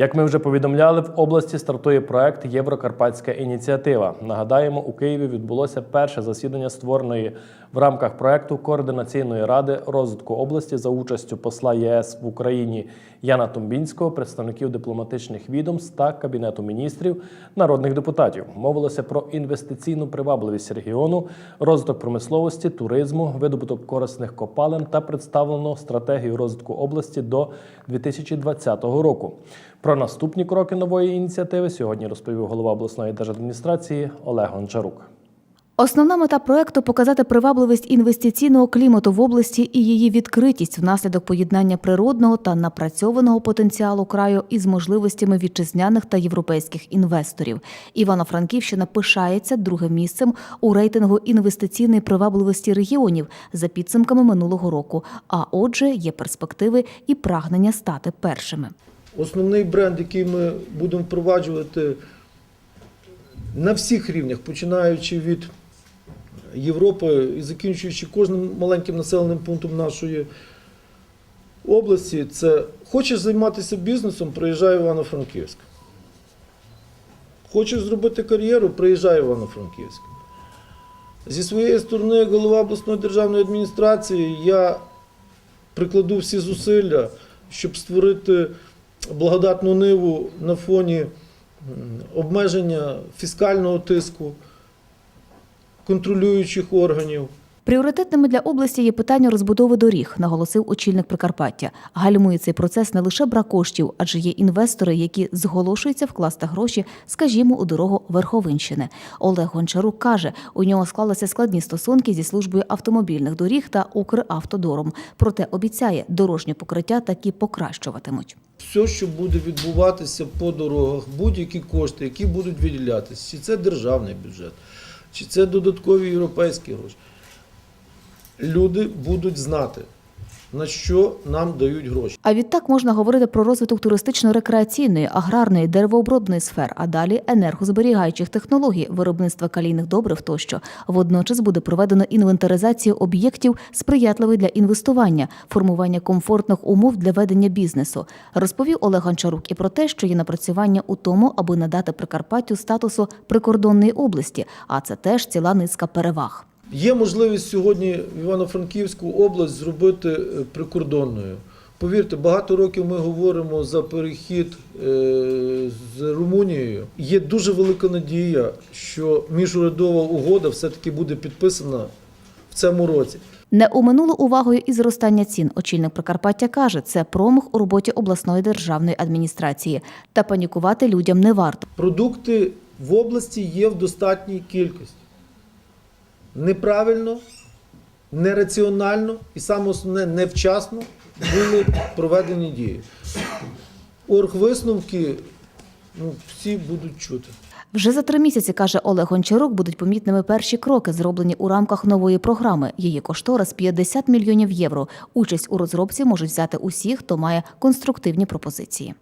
Як ми вже повідомляли, в області стартує проект Єврокарпатська ініціатива. Нагадаємо, у Києві відбулося перше засідання створеної в рамках проекту координаційної ради розвитку області за участю посла ЄС в Україні Яна Тумбінського, представників дипломатичних відомств та кабінету міністрів, народних депутатів. Мовилося про інвестиційну привабливість регіону, розвиток промисловості, туризму, видобуток корисних копалин та представлено стратегію розвитку області до 2020 року. Про наступні кроки нової ініціативи сьогодні розповів голова обласної держадміністрації Олег Гончарук. Основна мета проекту показати привабливість інвестиційного клімату в області і її відкритість внаслідок поєднання природного та напрацьованого потенціалу краю із можливостями вітчизняних та європейських інвесторів. Івано-Франківщина пишається другим місцем у рейтингу інвестиційної привабливості регіонів за підсумками минулого року. А отже, є перспективи і прагнення стати першими. Основний бренд, який ми будемо впроваджувати на всіх рівнях, починаючи від Європи і закінчуючи кожним маленьким населеним пунктом нашої області, це хочеш займатися бізнесом, приїжджай в Івано-Франківськ. Хочеш зробити кар'єру, приїжджай в Івано-Франківськ. Зі своєї сторони, голова обласної державної адміністрації, я прикладу всі зусилля, щоб створити благодатну ниву на фоні обмеження фіскального тиску, контролюючих органів. Пріоритетними для області є питання розбудови доріг, наголосив очільник Прикарпаття. Гальмує цей процес не лише брак коштів, адже є інвестори, які зголошуються вкласти гроші, скажімо, у дорогу Верховинщини. Олег Гончарук каже, у нього склалися складні стосунки зі службою автомобільних доріг та Укравтодором. Проте обіцяє, дорожнє покриття таки покращуватимуть. Все, що буде відбуватися по дорогах, будь-які кошти, які будуть виділятися, чи це державний бюджет, чи це додаткові європейські гроші, люди будуть знати, на що нам дають гроші. А відтак можна говорити про розвиток туристично-рекреаційної, аграрної, деревообробної сфер, а далі енергозберігаючих технологій, виробництва калійних добрив тощо. Водночас буде проведено інвентаризацію об'єктів, сприятливих для інвестування, формування комфортних умов для ведення бізнесу. Розповів Олег Гончарук і про те, що є напрацювання у тому, аби надати Прикарпаттю статусу прикордонної області, а це теж ціла низка переваг. Є можливість сьогодні в Івано-Франківську область зробити е, прикордонною. Повірте, багато років ми говоримо за перехід е, з Румунією. Є дуже велика надія, що міжурядова угода все-таки буде підписана в цьому році. Не уминуло увагою і зростання цін. Очільник Прикарпаття каже, це промах у роботі обласної державної адміністрації. Та панікувати людям не варто. Продукти в області є в достатній кількості. Неправильно, нераціонально і саме основне невчасно були проведені дії. Оргвисновки ну, всі будуть чути. Вже за три місяці, каже Олег Гончарук, будуть помітними перші кроки, зроблені у рамках нової програми. Її кошторис 50 мільйонів євро. Участь у розробці можуть взяти усі, хто має конструктивні пропозиції.